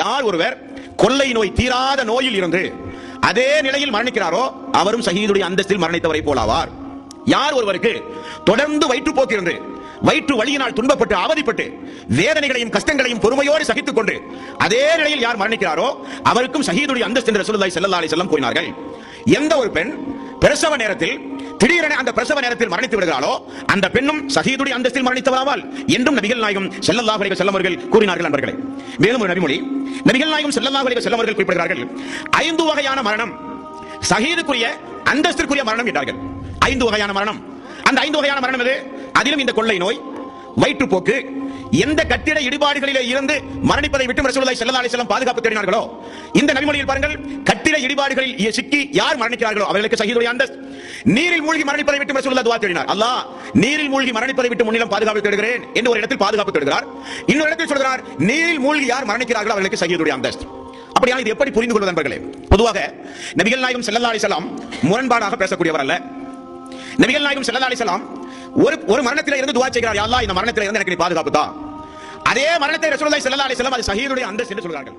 யார் ஒருவர் கொள்ளை நோய் தீராத நோயில் இருந்து அதே நிலையில் மரணிக்கிறாரோ அவரும் சஹீதுடைய அந்தஸ்தில் மரணித்தவரை போலாவார். யார் ஒருவருக்கு தொடர்ந்து வயிற்றுப்போக்கு இருந்து வயிற்று வழியினால் துன்பப்பட்டு அவதிப்பட்டு வேதனைகளையும் கஷ்டங்களையும் பொறுமையோடு சகித்துக் கொண்டு அதே நிலையில் யார் மரணிக்கிறாரோ அவருக்கும் சஹீதுடைய அந்தஸ்து என்று ரசூலுல்லாஹி ஸல்லல்லாஹு அலைஹி வஸல்லம் கூறினார்கள். எந்த ஒரு பெண் பிரசவ நேரத்தில் திடீரென அந்த பிரசவ நேரத்தில் மரணித்து விடுகிறாளோ அந்த பெண்ணும் ஷஹீதுடைய அந்தஸ்தில் மரணித்தவராவால் என்றும் நபிகள் நாயகம் ஸல்லல்லாஹு அலைஹி வஸல்லம் அவர்கள் கூறினார்கள் நண்பர்களே. மேலும் ஒரு நபிமொழி நபிகள் நாயகம் ஸல்லல்லாஹு அலைஹி வஸல்லம் அவர்கள் குறிப்பிடுகிறார்கள் ஐந்து வகையான மரணம் ஷஹீதுக்குரிய அந்தஸ்திற்குரிய மரணம் என்றார்கள். ஐந்து வகையான மரணம். அந்த ஐந்து வகையான மரணம் எது? அதிலும் இந்த கொள்ளை நோய் வயிற்றுப்போக்கு எந்த கட்டிட இடிபாடுகளிலே இருந்து மரணிப்பதை விட்டு ரசூலுல்லாஹி ஸல்லல்லாஹு அலைஹி வஸல்லம் பாதுகாப்பு தேடினார்களோ? இந்த நபிமொழியில் பாருங்கள் கட்டிட இடிபாடுகளில் சிக்கி யார் மரணிக்கிறார்களோ? அவர்களுக்கு ஷஹீதுடைய அந்தஸ்து. நீரில் மூழ்கி மரணிப்பதை விட்டு ரசூலுல்லாஹ் துஆ தேடினார். அல்லாஹ் நீரில் மூழ்கி மரணிப்பதை விட்டு முன்னிலும் பாதுகாப்பு தேடுகிறேன் என்று ஒரு இடத்தில் பாதுகாப்பு தேடுகிறார். இன்னொரு இடத்தில் சொல்கிறார் நீரில் மூழ்கி யார் மரணிக்கிறார்களோ? அவர்களுக்கு ஷஹீதுடைய அந்தஸ்து. அப்படியான இது எப்படி புரிந்து கொள்வது நண்பர்களே? பொதுவாக நபிகள் நாயகம் ஸல்லல்லாஹு அலைஹி முரண்பாடாக பேசக்கூடியவர் அல்ல. நபிகள் நாயகம் செல்லா அலிசலாம் ஒரு ஒரு மரணத்தில் இருந்து துவா செய்கிறார். யா இந்த மரணத்தில் இருந்து எனக்கு நீ பாதுகாப்பு தான் அதே மரணத்தை ரசூலுல்லாஹி ஸல்லல்லாஹு அலைஹி வஸல்லம் அது ஷஹீதுடைய அந்தஸ்து என்று சொல்கிறார்கள்.